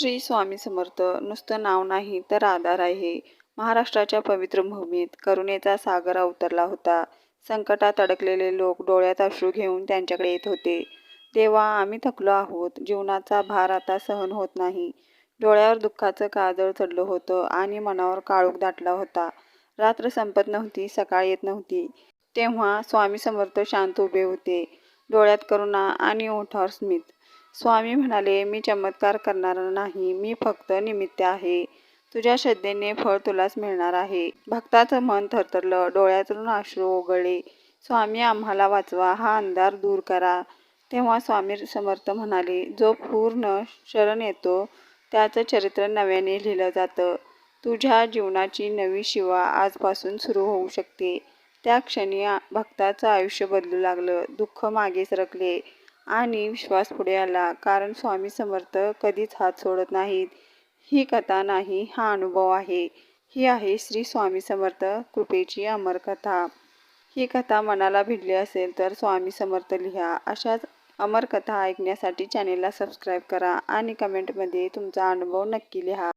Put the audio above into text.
श्री स्वामी समर्थ. नुसतं नाव नाही तर आधार आहे. महाराष्ट्राच्या पवित्र भूमीत करुणेचा सागर अवतरला होता. संकटात अडकलेले लोक डोळ्यात अश्रू घेऊन त्यांच्याकडे येत होते. देवा आम्ही थकलो आहोत. जीवनाचा भार आता सहन होत नाही. डोळ्यावर दुःखाचं काजळ चढलं होतं आणि मनावर काळोख दाटला होता. रात्र संपत नव्हती सकाळ येत नव्हती. तेव्हा स्वामी समर्थ शांत उभे होते. डोळ्यात करुणा आणि ओठावर स्मित. स्वामी म्हणाले मी चमत्कार करणार नाही. मी फक्त निमित्त आहे. तुझ्या श्रद्धेने फळ तुलाच मिळणार आहे. भक्ताचं मन थरथरलं डोळ्यातून अश्रू ओघळले. स्वामी आम्हाला वाचवा. हा अंधार दूर करा. तेव्हा स्वामी समर्थ म्हणाले जो पूर्ण शरण येतो त्याचं चरित्र नव्याने लिहिलं जातं. तुझ्या जीवनाची नवी शिवा आजपासून सुरू होऊ शकते. त्या क्षणी भक्ताचं आयुष्य बदलू लागलं. दुःख मागे सरकले आणि विश्वास पुढे आला. कारण स्वामी समर्थ कधीच हात सोडत नाहीत. ही कथा नाही हा अनुभव आहे. ही आहे श्री स्वामी समर्थ कृपेची अमर कथा ही कथा मनाला भिडली असेल तर स्वामी समर्थ लिहा. अशाच अमर कथा ऐकण्यासाठी चॅनेलला सबस्क्राईब करा आणि कमेंटमध्ये तुमचा अनुभव नक्की लिहा.